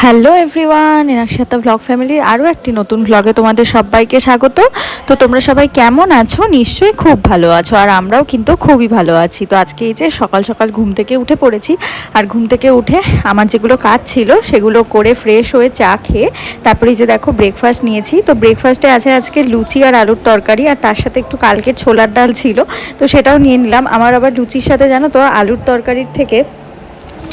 Hello everyone এনাকসাতা blog ফ্যামিলির আরও একটি নতুন ব্লগে তোমাদের সবাইকে স্বাগত। তো তোমরা সবাই কেমন আছো? নিশ্চয়ই খুব ভালো আছো, আর আমরাও কিন্তু খুবই ভালো আছি। তো আজকে এই যে সকাল সকাল ঘুম থেকে উঠে পড়েছি, আর ঘুম থেকে উঠে আমার যেগুলো কাজ ছিল, সেগুলো করে ফ্রেশ হয়ে চা খেয়ে তারপরে যে দেখো ব্রেকফাস্ট নিয়েছি। তো ব্রেকফাস্টে আছে আজকে লুচি আর আলুর তরকারি, আর তার সাথে একটু কালকে ছোলার ডাল ছিল, তো সেটাও নিয়ে নিলাম। আমার আবার লুচির সাথে জানো তো, আলুর তরকারির থেকে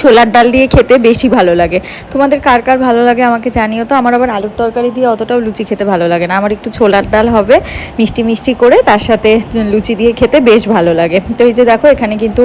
ছোলার ডাল দিয়ে খেতে বেশি ভালো লাগে। তোমাদের কার কার ভালো লাগে আমাকে জানিও তো? আমার আবার আলুর তরকারি দিয়ে অতটাও লুচি খেতে ভালো লাগে না। আমার একটু ছোলার ডাল হবে, মিষ্টি মিষ্টি করে, তার সাথে লুচি দিয়ে খেতে বেশ ভালো লাগে। তো এই যে দেখো, এখানে কিন্তু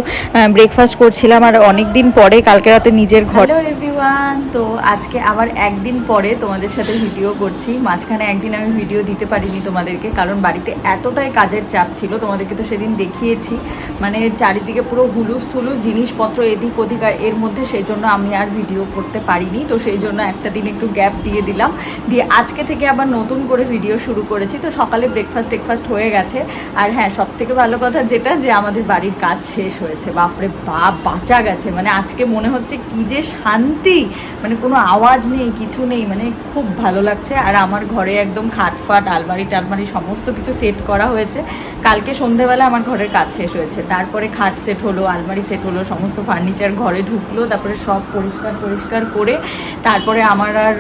ব্রেকফাস্ট করছিলাম আর অনেক দিন পরে, কালকে রাতে নিজের ঘর এভরিওয়ান তো আজকে আবার একদিন পরে তোমাদের সাথে ভিডিও করছি। মাঝখানে একদিন আমি ভিডিও দিতে পারিনি তোমাদেরকে, কারণ বাড়িতে এতটাই কাজের চাপ ছিল, তোমাদেরকে তো সেদিন দেখিয়েছি। মানে চারিদিকে পুরো হুলুস থুলুস জিনিসপত্র এদিক ওদিক আর এর মধ্যে, সেই জন্য আমি আর ভিডিও করতে পারিনি। তো সেই জন্য একটা দিন একটু গ্যাপ দিয়ে দিলাম। দিয়ে আজকে থেকে আবার নতুন করে ভিডিও শুরু করেছি। তো সকালে ব্রেকফাস্ট টেকফাস্ট হয়ে গেছে। আর হ্যাঁ সব থেকে ভালো কথা যেটা যে আমাদের বাড়ির কাজ শেষ হয়েছে। বাপরে বাপ, বাঁচা গেছে। মানে আজকে মনে হচ্ছে কি যে শান্তি। মানে কোনো আওয়াজ নেই, কিছু নেই। মানে খুব ভালো লাগছে। আর আমার ঘরে একদম খাটফাট, আলমারি টালমারি সমস্ত কিছু সেট করা হয়েছে। কালকে সন্ধেবেলা আমার ঘরের কাজ শেষ হয়েছে। তারপরে খাট সেট হলো, আলমারি সেট হলো, সমস্ত ফার্নিচার ঘরে ঢুকলো। তারপরে সব পরিষ্কার পরিষ্কার করে তারপরে আমার আর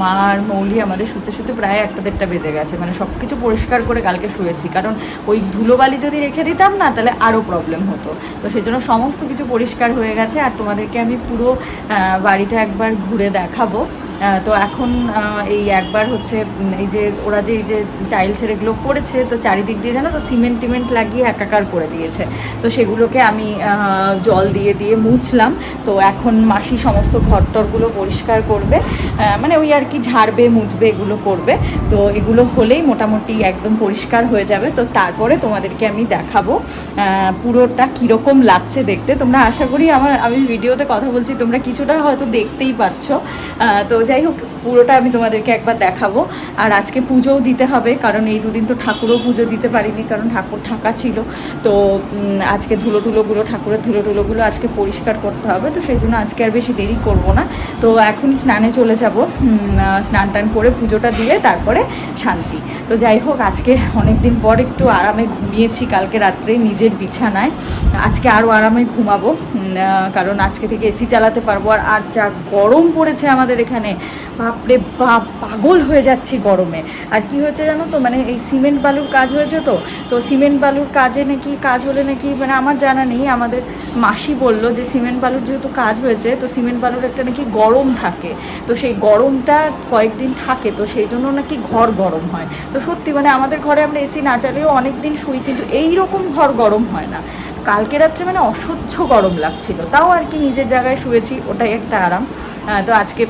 মা আর মৌলি আমাদের শুতে শুতে প্রায় একটা দেড়টা বেজে গেছে। মানে সব কিছু পরিষ্কার করে কালকে শুয়েছি। কারণ ওই ধুলোবালি যদি রেখে দিতাম না, তাহলে আরও প্রবলেম হতো। তো সেই জন্য সমস্ত কিছু পরিষ্কার হয়ে গেছে। আর তোমাদেরকে আমি পুরো বাড়িটা একবার ঘুরে দেখাবো। তো এখন এই একবার হচ্ছে এই যে ওরা যে, এই যে টাইলসের এগুলো করেছে, তো চারিদিক দিয়ে জানো তো সিমেন্ট টিমেন্ট লাগিয়ে একাকার করে দিয়েছে। তো সেগুলোকে আমি জল দিয়ে দিয়ে মুছলাম। তো এখন মাসি সমস্ত ঘরটরগুলো পরিষ্কার করবে। মানে ওই আর কি ঝাড়বে, মুছবে, এগুলো করবে। তো এগুলো হলেই মোটামুটি একদম পরিষ্কার হয়ে যাবে। তো তারপরে তোমাদেরকে আমি দেখাবো পুরোটা কীরকম লাগছে দেখতে। তোমরা আশা করি আমার, আমি ভিডিওতে কথা বলছি, তোমরা কিছুটা হয়তো দেখতেই পাচ্ছ। তো যাই হোক, পুরোটা আমি তোমাদেরকে একবার দেখাবো। আর আজকে পুজোও দিতে হবে, কারণ এই দুদিন তো ঠাকুরও পুজো দিতে পারিনি, কারণ ঠাকুর ঢাকা ছিল। তো আজকে ধুলো টুলোগুলো, ঠাকুরের ধুলো টুলোগুলো আজকে পরিষ্কার করতে হবে, তো সেই জন্য আজকে আর বেশি দেরি করব না। তো এখন স্নানে চলে যাব স্নান টান করে পুজোটা দিয়ে তারপরে শান্তি। তো যাই হোক, আজকে অনেক দিন পর একটু আরামে ঘুমিয়েছি, কালকে রাত্রে নিজের বিছানায়। আজকে আরও আরামে ঘুমাবো কারণ আজকে থেকে এসি চালাতে পারব, আর আর যা গরম পড়েছে আমাদের এখানে। বাপরে বাপ, পাগল হয়ে যাচ্ছি গরমে। আর কি হয়েছে জানো তো? মানে এই সিমেন্ট বালুর কাজ হয়েছে তো? তো সিমেন্ট বালুর কাজে নাকি, কাজ হলে নাকি মানে আমার জানা নেই। আমাদের মাসি বলল যে সিমেন্ট বালুর যেহেতু কাজ হয়েছে, তো সিমেন্ট বালুর একটা নাকি গরম থাকে। তো সেই গরমটা কয়েকদিন থাকে, তো সেই জন্য নাকি ঘর গরম হয়। তো সত্যি মানে আমাদের ঘরে আমরা এসি না চালিয়েও অনেক দিন শুই, কিন্তু এই রকম ঘর গরম হয় না। কালকে রাত্রে মানে অসহ্য গরম লাগছিল। তাও আর কি নিজের জায়গায় শুয়েছি, ওটাই একটা আরাম। তো আজকে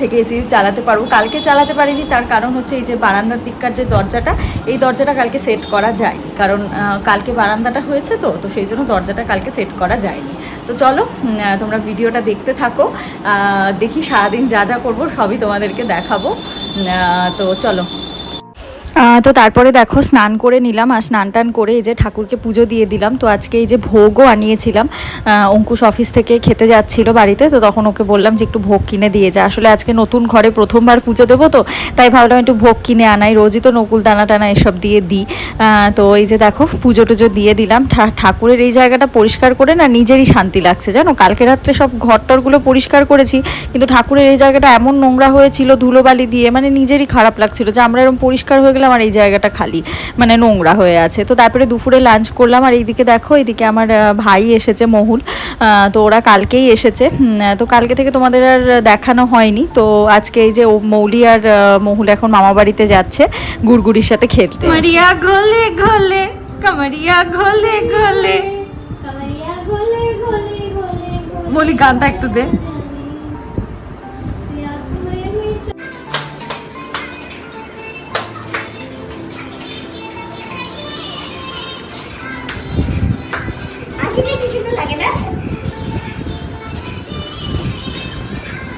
থেকে এসি চালাতে পারব। কালকে চালাতে পারিনি, তার কারণ হচ্ছে এই যে বারান্দার দিককার যে দরজাটা, এই দরজাটা কালকে সেট করা যায়নি। কারণ কালকে বারান্দাটা হয়েছে তো তো সেই জন্য দরজাটা কালকে সেট করা যায়নি। তো চলো তোমরা ভিডিওটা দেখতে থাকো। দেখি সারাদিন যা যা করব, সবই তোমাদেরকে দেখাবো। তো চলো। তো তারপরে দেখো স্নান করে নিলাম আর স্নান টান করে এই যে ঠাকুরকে পুজো দিয়ে দিলাম। তো আজকে এই যে ভোগও আনিয়েছিলাম। অঙ্কুশ অফিস থেকে খেতে যাচ্ছিল বাড়িতে, তো তখন ওকে বললাম যে একটু ভোগ কিনে দিয়ে যা। আসলে আজকে নতুন ঘরে প্রথমবার পুজো দেবো তো, তাই ভাবলাম একটু ভোগ কিনে আনাই। রোজই তো নকুল, দানা টানা এসব দিয়ে দিই। তো এই যে দেখো পুজো টুজো দিয়ে দিলাম। ঠাকুরের এই জায়গাটা পরিষ্কার করে না নিজেরই শান্তি লাগছে, জানো? কালকে রাত্রে সব ঘরটরগুলো পরিষ্কার করেছি, কিন্তু ঠাকুরের এই জায়গাটা এমন নোংরা হয়েছিল ধুলোবালি দিয়ে মানে নিজেরই খারাপ লাগছিল যে আমরা এরকম পরিষ্কার হয়ে গেলাম আমার এই জায়গাটা খালি মানে নোংরা হয়ে আছে। তো তারপরে দুপুরে লাঞ্চ করলাম আর এইদিকে দেখো এদিকে আমার ভাই এসেছে মহুল। তো ওরা কালকেই এসেছে। তো কালকে থেকে তোমাদের আর দেখানো হয়নি। তো আজকে এই যে মৌলি আর মহুল এখন মামা বাড়িতে যাচ্ছে গুড়গুড়ির সাথে খেলতে। মৌলি গানটা একটু দে।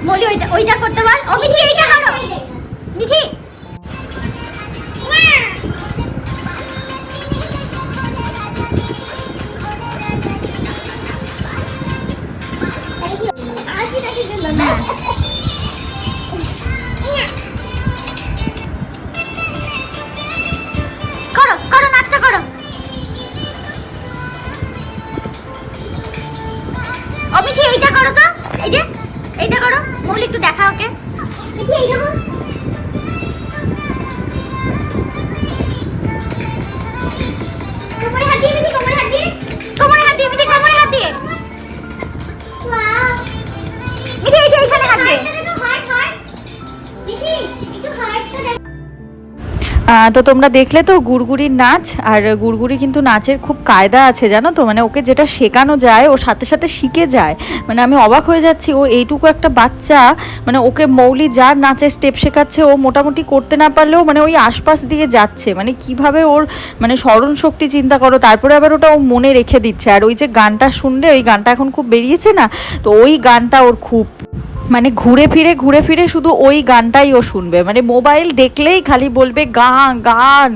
বলি ওইটা ওইটা করতে পার ও মিঠি এইটা করো। মিঠি তো তোমরা দেখলে তো গুড়গুড়ির নাচ, আর গুড়গুড়ি কিন্তু নাচের খুব কায়দা আছে, জানো তো? মানে ওকে যেটা শেখানো যায়, ও সাথে সাথে শিখে যায়। মানে আমি অবাক হয়ে যাচ্ছি, ও এইটুকু একটা বাচ্চা মানে ওকে মৌলি যার নাচের স্টেপ শেখাচ্ছে, ও মোটামুটি করতে না পারলেও মানে ওই আশপাশ দিয়ে যাচ্ছে। মানে কীভাবে ওর মানে স্মরণ শক্তি চিন্তা করো, তারপরে আবার ওটা ও মনে রেখে দিচ্ছে। আর ওই যে গানটা শুনলে, ওই গানটা এখন খুব বেরিয়েছে না? তো ওই গানটা ওর খুব মানে ঘুরে ফিরে ঘুরে ফিরে শুধু ওই গানটাই ও শুনবে। মানে মোবাইল দেখলেই খালি বলবে গান গান।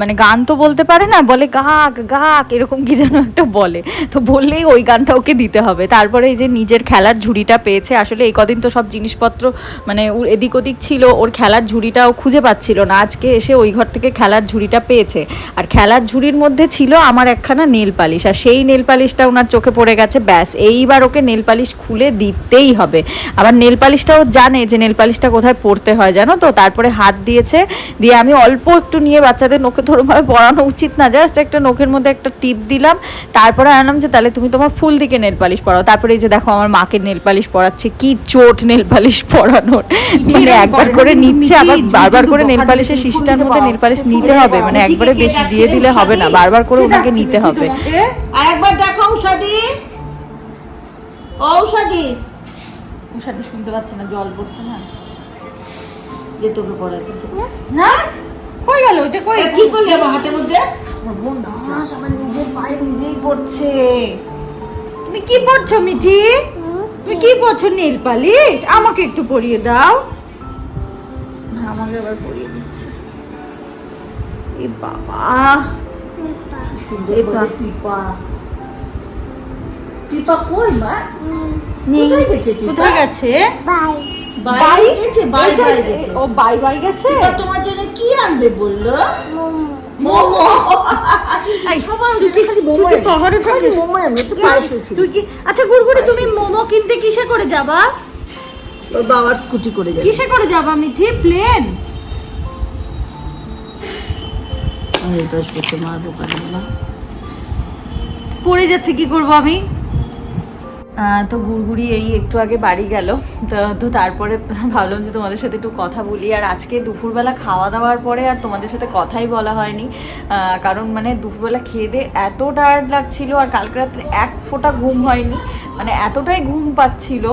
মানে গান তো বলতে পারে না, বলে গাক গাক, এরকম কি যেন একটা বলে। তো বললেই ওই গানটা ওকে দিতে হবে। তারপরে এই যে নিজের খেলার ঝুড়িটা পেয়েছে, আসলে এই কদিন তো সব জিনিসপত্র মানে এদিক ওদিক ছিল, ওর খেলার ঝুড়িটা ও খুঁজে পাচ্ছিল না। আজকে এসে ওই ঘর থেকে খেলার ঝুড়িটা পেয়েছে। আর খেলার ঝুড়ির মধ্যে ছিল আমার একখানা নেল পালিশ, আর সেই নেল পালিশটা ওনার চোখে পড়ে গেছে, ব্যাস। এইবার ওকে নেল পালিশ খুলে দিতেই হবে। আবার নেল পালিশটাও জানে যে নেল পালিশটা কোথায় পড়তে হয় জানো তো? তারপরে হাত দিয়েছে দিয়ে আমি অল্প একটু নিয়ে বাচ্চাদের নখে তো ওরমভাবে পরানো উচিত না জাস্ট একটা নখের মধ্যে একটা টিপ দিলাম তারপরে আনলাম যে তাহলে তুমি তোমার ফুল দিকে নেল পালিশ পরাও তারপরে এই যে দেখো আমার মাকে নেল পালিশ পরাচ্ছে কি চোট নেল পালিশ পরানোর মানে একবার করে নিচ্ছে আবার বারবার করে নেল পালিশের শিশিটার মধ্যে নেল পালিশ নিতে হবে মানে একবারে বেশি দিয়ে দিলে হবে না বারবার করে ওনাকে নিতে হবে। আর একবার দেখো ঔষধি। ঔষধি। ওর শুনতে পাচ্ছি না জল পড়ছে না। যে তোকে পড়ে না? কই গেল? ওইটা কই? কি করলি আমার হাতের মধ্যে? সর্বনাশ আমার নিজের পায়ে নিজেই পড়ছে। তুমি কি পড়ছো মিঠি? তুমি কি পড়ছো নীল পালিশ? আমাকে একটু পরিয়ে দাও। আমাকে আবার পরিয়ে দিচ্ছে। এ বাবা। সুন্দর। পিপা পিপা কই মা কোথায় গেছে কোথায় গেছে? বাই। বাই? গেছে বাই বাই গেছে? ও বাই বাই গেছে? তোমার জন্য কি আনবে বলল? মোমো। আচ্ছা গুড়গুড়ি তুমি মোমো কিনতে কিসে করে যাবা? ওর বাবার স্কুটি করে যাবে। কিসে করে যাবা মিঠি? প্লেন। পড়ে যাচ্ছে কি করব আমি? তো গুড়গুড়ি এই একটু আগে বাড়ি গেল। তো তারপরে ভাবলাম যে তোমাদের সাথে একটু কথা বলি। আর আজকে দুপুরবেলা খাওয়া দাওয়ার পরে আর তোমাদের সাথে কথাই বলা হয়নি। কারণ মানে দুপুরবেলা খেয়ে দিয়ে এত টায়ার্ড লাগছিল আর কালকে রাত্রে এক ফোঁটা ঘুম হয়নি। মানে এতটাই ঘুম পাচ্ছিল,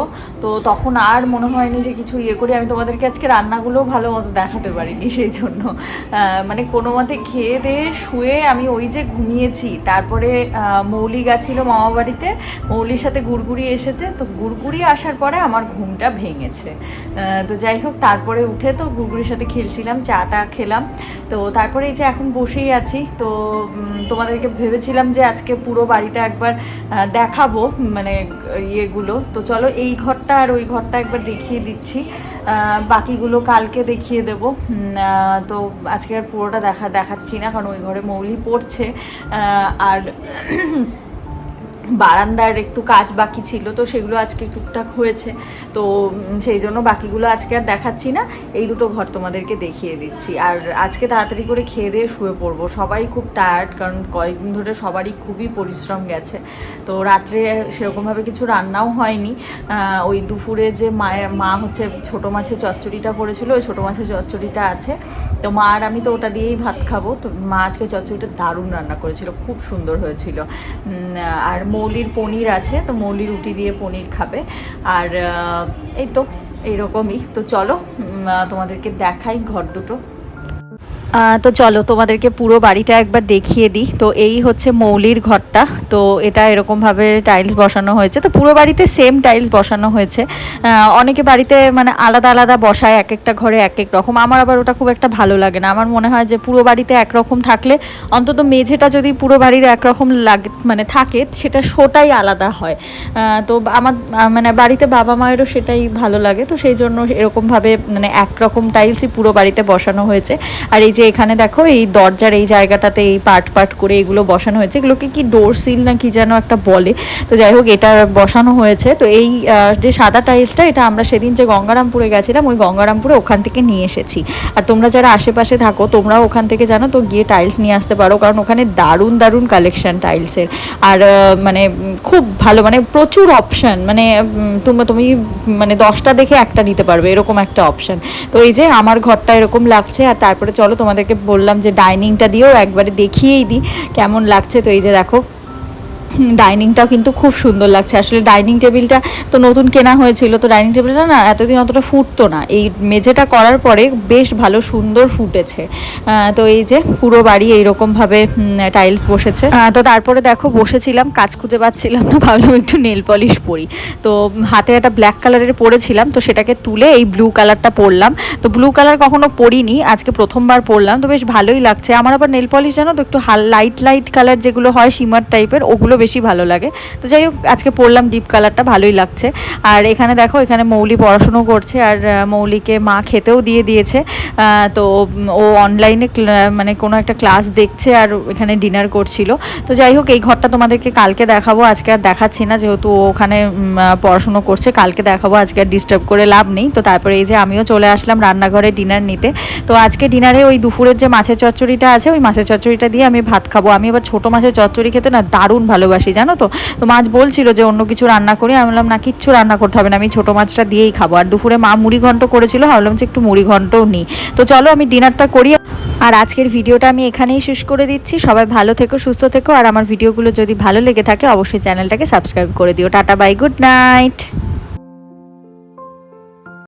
তো তখন আর মনে হয়নি যে কিছু ইয়ে করি। আমি তোমাদেরকে আজকে রান্নাগুলোও ভালো মতো দেখাতে পারিনি, সেই জন্য। মানে কোনো মতে খেয়ে দিয়ে শুয়ে আমি ওই যে ঘুমিয়েছি। তারপরে মৌলি গেছিল মামা বাড়িতে। মৌলির সাথে গুড়গুড়ি এসেছে। তো গুড়গুড়ি আসার পরে আমার ঘুমটা ভেঙেছে। তো যাই হোক, তারপরে উঠে তো গুড়গুড়ির সাথে খেলছিলাম, চাটা খেলাম। তো তারপরে এই যে এখন বসেই আছি। তো তোমাদেরকে ভেবেছিলাম যে আজকে পুরো বাড়িটা একবার দেখাবো। মানে ইয়েগুলো। তো চলো এই ঘরটা আর ওই ঘরটা একবার দেখিয়ে দিচ্ছি। বাকিগুলো কালকে দেখিয়ে দেব। তো আজকে আর পুরোটা দেখা দেখাচ্ছি না, কারণ ওই ঘরে মৌলি পড়ছে। আর বারান্দার একটু কাজ বাকি ছিল, তো সেগুলো আজকে টুকটাক হয়েছে। তো সেই জন্য বাকিগুলো আজকে আর দেখাচ্ছি না। এই দুটো ঘর তোমাদেরকে দেখিয়ে দিচ্ছি। আর আজকে তাড়াতাড়ি করে খেয়ে দিয়ে শুয়ে পড়ব। সবাই খুব টায়ার্ড কারণ কয়েকদিন ধরে সবারই খুবই পরিশ্রম গেছে। তো রাত্রে সেরকমভাবে কিছু রান্নাও হয়নি। ওই দুপুরে যে মায়ের, মা হচ্ছে ছোটো মাছের চচ্চড়িটা করেছিল, ওই ছোটো মাছের চচ্চড়িটা আছে। তো মা আর আমি তো ওটা দিয়েই ভাত খাব। তো মা আজকে চচ্চড়িটা দারুণ রান্না করেছিল, খুব সুন্দর হয়েছিল। আর মৌলির পনির আছে, তো মৌলির রুটি দিয়ে পনির খাবে। আর এই তো, এইরকমই। তো চলো তোমাদেরকে দেখাই ঘর দুটো। তো চলো, তোমাদেরকে পুরো বাড়িটা একবার দেখিয়ে দিই। তো এই হচ্ছে মৌলির ঘরটা। তো এটা এরকমভাবে টাইলস বসানো হয়েছে। তো পুরো বাড়িতে সেম টাইলস বসানো হয়েছে। অনেকে বাড়িতে মানে আলাদা আলাদা বসায়, এক একটা ঘরে এক এক রকম। আমার আবার ওটা খুব একটা ভালো লাগে না। আমার মনে হয় যে পুরো বাড়িতে একরকম থাকলে অন্তত মেঝেটা যদি পুরো বাড়ির একরকম লাগে মানে থাকে, সেটা শোটাই আলাদা হয়। তো আমার মানে বাড়িতে বাবা মায়েরও সেটাই ভালো লাগে। তো সেই জন্য এরকমভাবে মানে একরকম টাইলসই পুরো বাড়িতে বসানো হয়েছে। আর এই যে এখানে দেখো এই দরজার এই জায়গাটাতে এই পার্ট পার্ট করে এগুলো বসানো হয়েছে। এগুলোকে কি ডোর সিল না কি যেন একটা বলে। তো যাই হোক, এটা বসানো হয়েছে। তো এই যে সাদা টাইলসটা এটা আমরা সেদিন যে গঙ্গারামপুরে গেছিলাম, ওই গঙ্গারামপুরে ওখান থেকে নিয়ে এসেছি। আর তোমরা যারা আশেপাশে থাকো, তোমরাও ওখান থেকে জানো তো, গিয়ে টাইলস নিয়ে আসতে পারো। কারণ ওখানে দারুণ দারুণ কালেকশন টাইলসের আর মানে খুব ভালো মানে প্রচুর অপশন মানে তুমি তুমি মানে দশটা দেখে একটা নিতে পারবে, এরকম একটা অপশন তো এই যে আমার ঘরটা এরকম লাগছে, আর তারপরে চলো তোমাদেরকে বললাম যে ডাইনিংটা দিয়েও একবারে দেখিয়েই দিই। কেমন লাগছে তো এই যে দেখো। ডাইনিংটাও কিন্তু খুব সুন্দর লাগছে। আসলে ডাইনিং টেবিলটা তো নতুন কেনা হয়েছিল, তো ডাইনিং টেবিলটা না এতদিন অতটা ফুটতো না। এই মেঝেটা করার পরে বেশ ভালো সুন্দর ফুটেছে। তো এই যে পুরো বাড়ি এইরকমভাবে টাইলস বসেছে। তো তারপরে দেখো বসেছিলাম, কাজ খুঁজে পাচ্ছিলাম না, ভাবলাম একটু নেল পলিশ পরি। তো হাতে একটা ব্ল্যাক কালারের পরেছিলাম, তো সেটাকে তুলে এই ব্লু কালারটা পরলাম। তো ব্লু কালার কখনো পরিনি, আজকে প্রথমবার পরলাম, তো বেশ ভালোই লাগছে। আমার আবার নেল পলিশ জানো তো, একটু হাল লাইট লাইট কালার যেগুলো হয় সিমার টাইপের ওগুলো বেশি ভালো লাগে। তো যাই হোক, আজকে পরলাম ডিপ কালারটা ভালোই লাগছে। আর এখানে দেখো, এখানে মৌলি পড়াশুনো করছে আর মৌলিকে মা খেতেও দিয়ে দিয়েছে। তো ও অনলাইনে মানে কোনো একটা ক্লাস দেখছে আর এখানে ডিনার করছিল। তো যাই হোক, এই ঘরটা তোমাদেরকে কালকে দেখাবো, আজকে আর দেখাচ্ছি না, যেহেতু ওখানে পড়াশুনো করছে, কালকে দেখাবো, আজকে আর ডিস্টার্ব করে লাভ নেই। তো তারপরে এই যে আমিও চলে আসলাম রান্নাঘরে ডিনার নিতে। তো আজকে ডিনারে ওই দুপুরের যে মাছের চচ্চড়িটা আছে, ওই মাছের চচ্চড়িটা দিয়ে আমি ভাত খাব। আমি এবার ছোটো মাছের চচ্চড়ি খেতে না দারুণ ভালোবাসি, জানো তো? তো মাছ বলছিল যে অন্য কিছু রান্না করি, আমি বললাম, না, কিচ্ছু রান্না করতে হবে না, আমি ছোটো মাছটা দিয়েই খাব। আর দুপুরে মা মুড়ি ঘন্ট করেছিল ভাবলাম যে একটু মুড়ি ঘন্টও নিই তো চলো, আমি ডিনারটা করি। আর আজকের ভিডিওটা আমি এখানেই শেষ করে দিচ্ছি। সবাই ভালো থেকো, সুস্থ থেকো। আর আমার ভিডিওগুলো যদি ভালো লেগে থাকে, অবশ্যই চ্যানেলটাকে সাবস্ক্রাইব করে দিও। Tata, bye, good night.